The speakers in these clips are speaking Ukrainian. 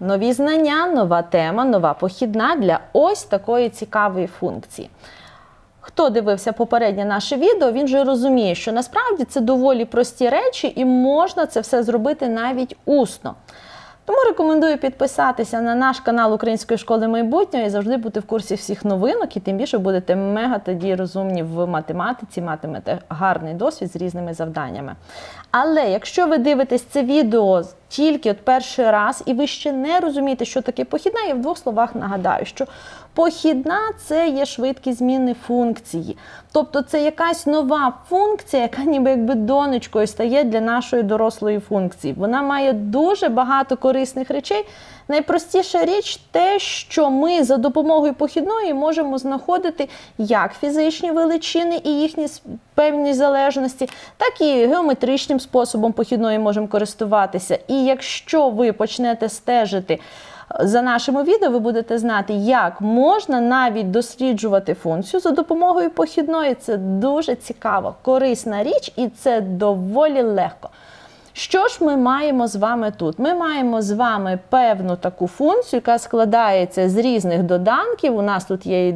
Нові знання, нова тема, нова похідна для ось такої цікавої функції. Хто дивився попереднє наше відео, він же розуміє, що насправді це доволі прості речі, і можна це все зробити навіть усно. Тому рекомендую підписатися на наш канал Української школи майбутнього і завжди бути в курсі всіх новинок, і тим більше будете мега тоді розумні в математиці, матимете гарний досвід з різними завданнями. Але якщо ви дивитесь це відео тільки от перший раз, і ви ще не розумієте, що таке похідна, я в двох словах нагадаю, що похідна це є швидкі зміни функції. Тобто це якась нова функція, яка ніби якби донечкою стає для нашої дорослої функції. Вона має дуже багато корисних речей. Найпростіша річ те, що ми за допомогою похідної можемо знаходити як фізичні величини і їхні певні залежності, так і геометричним способом похідної можемо користуватися. І якщо ви почнете стежити за нашими відео, ви будете знати, як можна навіть досліджувати функцію за допомогою похідної. Це дуже цікава, корисна річ, і це доволі легко. Що ж ми маємо з вами тут? Ми маємо з вами певну таку функцію, яка складається з різних доданків. У нас тут є і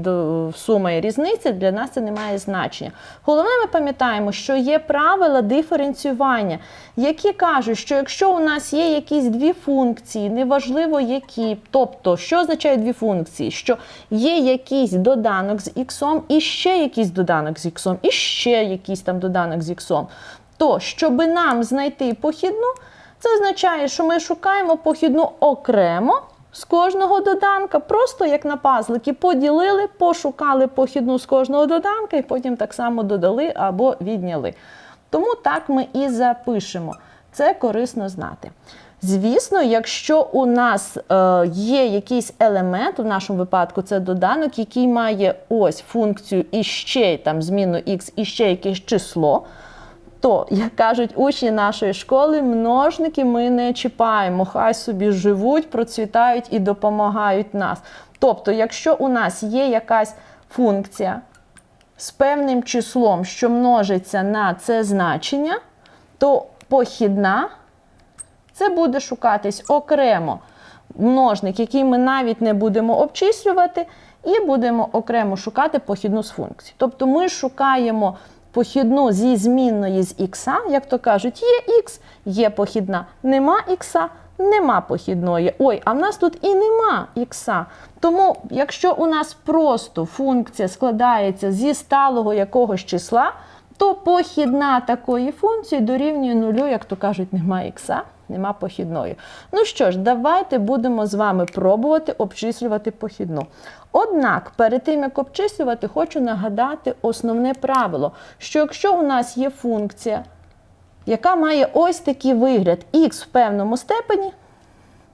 сума і різниця, для нас це не має значення. Головне, ми пам'ятаємо, що є правила диференціювання, які кажуть, що якщо у нас є якісь дві функції, неважливо які, тобто, що означає дві функції, що є якийсь доданок з іксом, і ще якийсь доданок з іксом, і ще якийсь там доданок з іксом. То, щоб нам знайти похідну, це означає, що ми шукаємо похідну окремо з кожного доданка, просто як на пазлики поділили, пошукали похідну з кожного доданка і потім так само додали або відняли. Тому так ми і запишемо. Це корисно знати. Звісно, якщо у нас е, є якийсь елемент, у нашому випадку це доданок, який має ось функцію і ще там зміну x, і ще якесь число, то, як кажуть учні нашої школи, множники ми не чіпаємо, хай собі живуть, процвітають і допомагають нас. Тобто, якщо у нас є якась функція з певним числом, що множиться на це значення, то похідна це буде шукатись окремо множник, який ми навіть не будемо обчислювати, і будемо окремо шукати похідну з функції. Тобто ми шукаємо похідну зі змінної з ікса, як то кажуть, є х, є похідна, нема ікса. нема похідної. Ой, а в нас тут і нема ікса. Тому, якщо у нас просто функція складається зі сталого якогось числа, то похідна такої функції дорівнює нулю, як то кажуть, немає ікса, нема похідної. Ну що ж, давайте будемо з вами пробувати обчислювати похідну. Однак, перед тим як обчислювати, хочу нагадати основне правило, що якщо у нас є функція, яка має ось такий вигляд х в певному степені,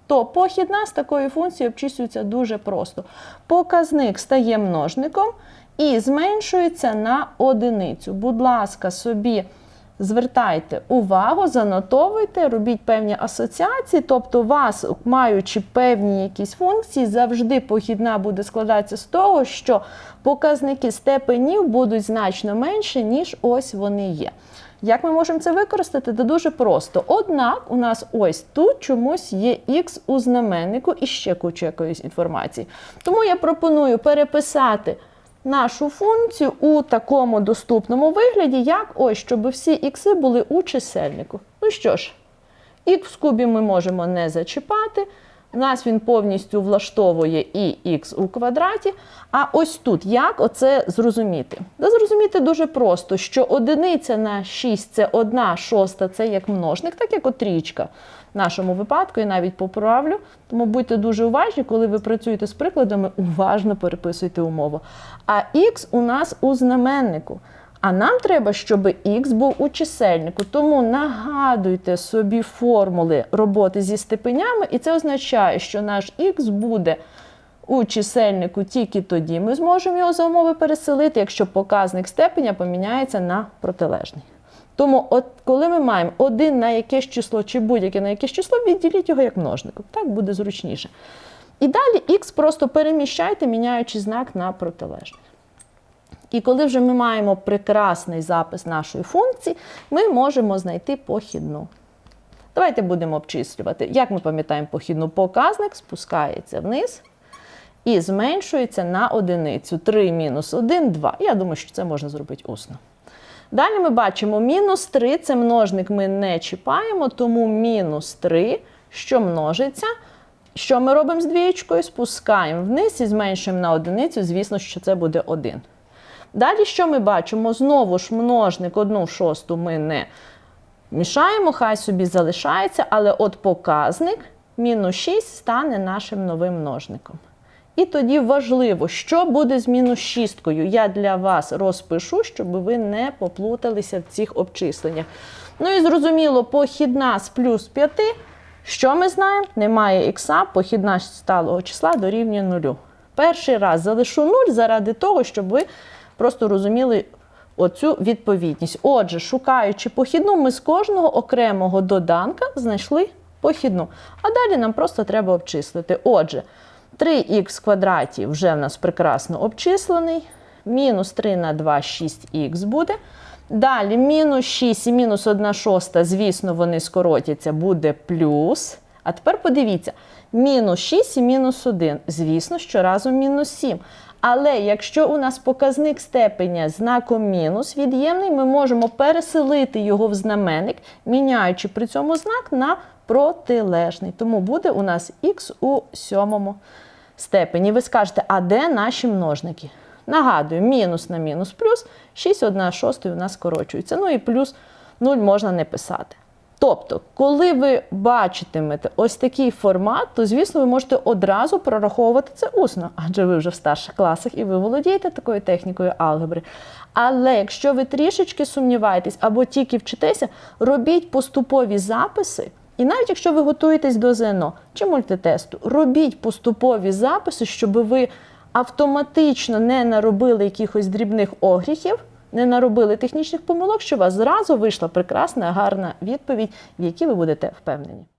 то похідна з такої функції обчислюється дуже просто. Показник стає множником і зменшується на одиницю. Будь ласка, собі звертайте увагу, занотовуйте, робіть певні асоціації, тобто вас, маючи певні якісь функції, завжди похідна буде складатися з того, що показники степенів будуть значно менше, ніж ось вони є. Як ми можемо це використати? Та дуже просто. Однак у нас ось тут чомусь є х у знаменнику і ще куча якоїсь інформації. Тому я пропоную переписати нашу функцію у такому доступному вигляді, як ось, щоб всі ікси були у чисельнику. Ну що ж, ікс в кубі ми можемо не зачіпати. Нас він повністю влаштовує і х у квадраті. А ось тут як оце зрозуміти? Да зрозуміти дуже просто, що одиниця на 6 це 1 шоста, це як множник, так як от трічка в нашому випадку, я навіть поправлю. Тому будьте дуже уважні, коли ви працюєте з прикладами, уважно переписуйте умову. А х у нас у знаменнику. А нам треба, щоб х був у чисельнику. Тому нагадуйте собі формули роботи зі степенями, і це означає, що наш х буде у чисельнику тільки тоді ми зможемо його за умови переселити, якщо показник степеня поміняється на протилежний. Тому, от коли ми маємо один на якесь число чи будь-яке на якесь число, відділіть його як множником. Так буде зручніше. І далі х просто переміщайте, міняючи знак на протилежний. І коли вже ми маємо прекрасний запис нашої функції, ми можемо знайти похідну. Давайте будемо обчислювати. Як ми пам'ятаємо похідну, показник спускається вниз і зменшується на одиницю. 3 мінус 1, 2. Я думаю, що це можна зробити усно. Далі ми бачимо мінус 3, це множник ми не чіпаємо, тому мінус 3, що множиться. Що ми робимо з двієчкою? Спускаємо вниз і зменшуємо на одиницю, звісно, що це буде 1. Далі, що ми бачимо? Знову ж множник 1 шосту ми не мішаємо, хай собі залишається, але от показник мінус 6 стане нашим новим множником. І тоді важливо, що буде з мінус шісткою. Я для вас розпишу, щоб ви не поплуталися в цих обчисленнях. Ну і зрозуміло, похідна з плюс 5. Що ми знаємо? Немає ікса, похідна сталого числа дорівнює нулю. Перший раз залишу 0 заради того, щоб ви просто розуміли оцю відповідність. Отже, шукаючи похідну, ми з кожного окремого доданка знайшли похідну. А далі нам просто треба обчислити. Отже, 3х в квадраті вже в нас прекрасно обчислений. Мінус 3 на 2 6х буде. Далі мінус 6 і мінус 1 шоста, звісно, вони скоротяться, буде плюс. А тепер подивіться, мінус 6 і мінус 1. Звісно, що разом мінус 7. Але якщо у нас показник степеня знаком мінус від'ємний, ми можемо переселити його в знаменник, міняючи при цьому знак на протилежний. Тому буде у нас х у сьомому степені. Ви скажете, а де наші множники? Нагадую, мінус на мінус плюс 6 1 шостої у нас скорочується. Ну і плюс 0 можна не писати. Тобто, коли ви бачитимете ось такий формат, то, звісно, ви можете одразу прораховувати це усно, адже ви вже в старших класах і ви володієте такою технікою алгебри. Але якщо ви трішечки сумніваєтесь або тільки вчитеся, робіть поступові записи. І навіть якщо ви готуєтесь до ЗНО чи мультитесту, робіть поступові записи, щоб ви автоматично не наробили якихось дрібних огріхів, не наробили технічних помилок, що у вас зразу вийшла прекрасна, гарна відповідь, в якій ви будете впевнені.